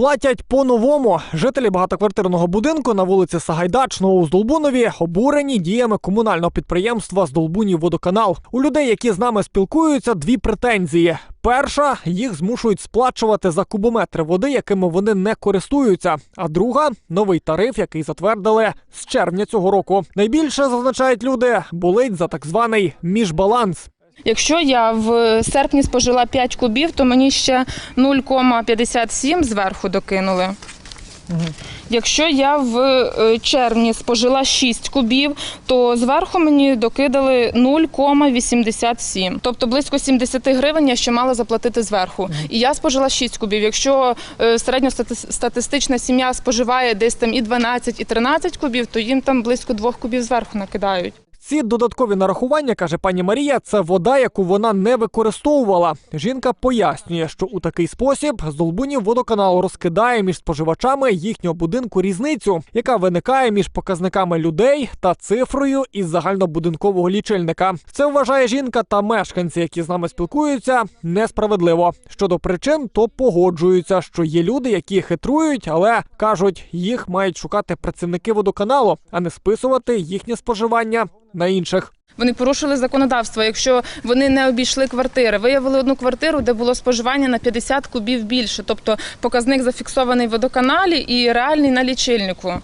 Платять по-новому. Жителі багатоквартирного будинку на вулиці Сагайдачного у Здолбунові обурені діями комунального підприємства Здолбунів водоканал. У людей, які з нами спілкуються, дві претензії. Перша їх змушують сплачувати за кубометри води, якими вони не користуються. А друга новий тариф, який затвердили з червня цього року. Найбільше зазначають люди, болить за так званий міжбаланс. Якщо я в серпні спожила 5 кубів, то мені ще 0,57 зверху докинули. Якщо я в е, червні спожила 6 кубів, то зверху мені докидали 0,87. Тобто близько 70 гривень я ще мала заплатити зверху. І я спожила 6 кубів. Якщо е, середньостатистична сім'я споживає десь там і 12, і 13 кубів, то їм там близько 2 кубів зверху накидають. Ці додаткові нарахування, каже пані Марія, це вода, яку вона не використовувала. Жінка пояснює, що у такий спосіб Здолбунів водоканал розкидає між споживачами їхнього будинку різницю, яка виникає між показниками людей та цифрою із загальнобудинкового лічильника. Це вважає жінка та мешканці, які з нами спілкуються, несправедливо. Щодо причин, то погоджуються, що є люди, які хитрують, але кажуть, їх мають шукати працівники водоканалу, а не списувати їхнє споживання на інших. Вони порушили законодавство. Якщо вони не обійшли квартири, виявили одну квартиру, де було споживання на 50 кубів більше, тобто показник зафіксований в водоканалі і реальний на лічильнику.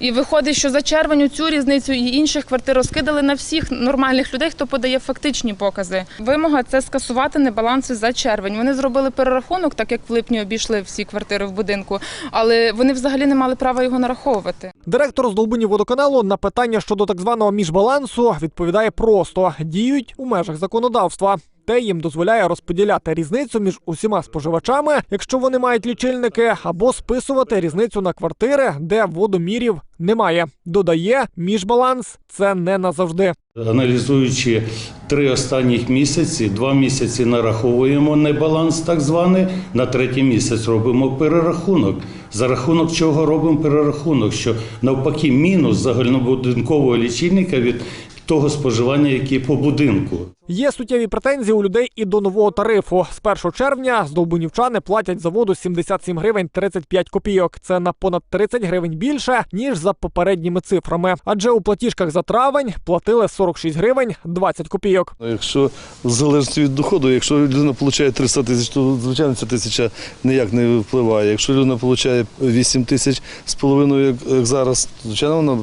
І виходить, що за червень цю різницю і інших квартир розкидали на всіх нормальних людей, хто подає фактичні покази. Вимога це скасувати небаланси за червень. Вони зробили перерахунок, так як в липні обійшли всі квартири в будинку, але вони взагалі не мали права його нараховувати. Директор Здолбунів водоканалу на питання щодо так званого міжбалансу відповідає просто: діють у межах законодавства. Те їм дозволяє розподіляти різницю між усіма споживачами, якщо вони мають лічильники, або списувати різницю на квартири, де водомірів немає. Додає, міжбаланс це не назавжди. Аналізуючи три останніх місяці, два місяці нараховуємо небаланс, так званий. На третій місяць робимо перерахунок. За рахунок чого робимо перерахунок? Що навпаки, мінус загальнобудинкового лічильника від того споживання, яке по будинку. Є суттєві претензії у людей і до нового тарифу. З 1 червня здолбунівчани платять за воду 77 гривень 35 копійок. Це на понад 30 гривень більше ніж за попередніми цифрами. Адже у платіжках за травень платили 46 гривень 20 копійок. Ну, Якщо в залежності від доходу, якщо людина отримує 300 тисяч, то звичайно ця тисяча ніяк не впливає. Якщо людина отримує 8 тисяч з половиною, як, зараз, звичайно, вона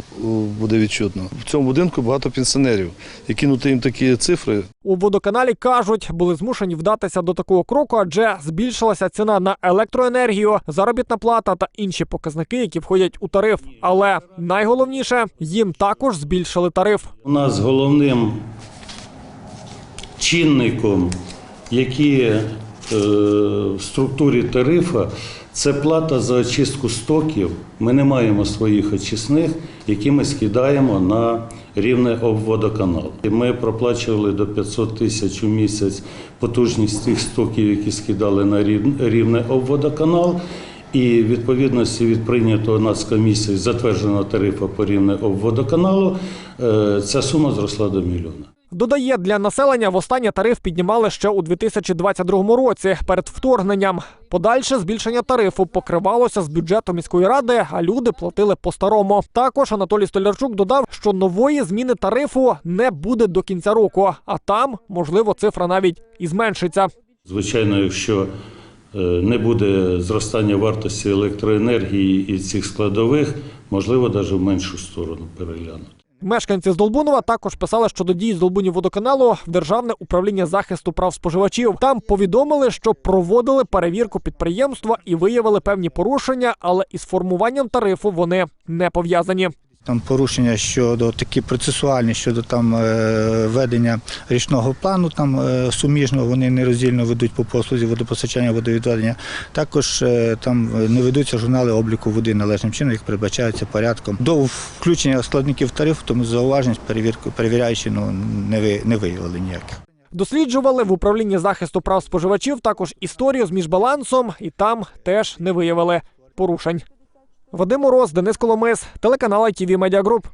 буде відчутна. В цьому будинку багато пенсіонерів, і кинути їм такі цифри. У водоканалі кажуть, були змушені вдатися до такого кроку, адже збільшилася ціна на електроенергію, заробітна плата та інші показники, які входять у тариф. Але найголовніше їм також збільшили тариф. У нас головним чинником, який е, в структурі тарифа, це плата за очистку стоків. Ми не маємо своїх очисних, які ми скидаємо на рівне обводоканал. І Ми проплачували до 500 тисяч у місяць потужність тих стоків, які скидали на рівне обводоканал. І відповідності від прийнятого нацкомісії затвердженого тарифу по рівне обводоканалу, е, ця сума зросла до мільйона. Додає, для населення востаннє тариф піднімали ще у 2022 році перед вторгненням. Подальше збільшення тарифу покривалося з бюджету міської ради, а люди платили по-старому. Також Анатолій Столярчук додав, що нової зміни тарифу не буде до кінця року, а там, можливо, цифра навіть і зменшиться. Звичайно, якщо е, не буде зростання вартості електроенергії і цих складових, можливо, навіть в меншу сторону переглянути. Мешканці з Долбунова також писали щодо дій Здолбунів водоканалу в Державне управління захисту прав споживачів. Там повідомили, що проводили перевірку підприємства і виявили певні порушення, але із формуванням тарифу вони не пов'язані. Там порушення щодо такі процесуальні, щодо там е, ведення річного плану, там е, суміжно вони нероздільно ведуть по послузі водопостачання, водовідведення. Також е, там не ведуться журнали обліку води належним чином, як передбачається порядком. До включення складників тарифу, тому зауважень перевірку перевіряючи, ну не не виявили ніяких. Досліджували в управлінні захисту прав споживачів також історію з міжбалансом, і там теж не виявили порушень. Вадим Мороз, Денис Коломис, телеканал ITV Media Group.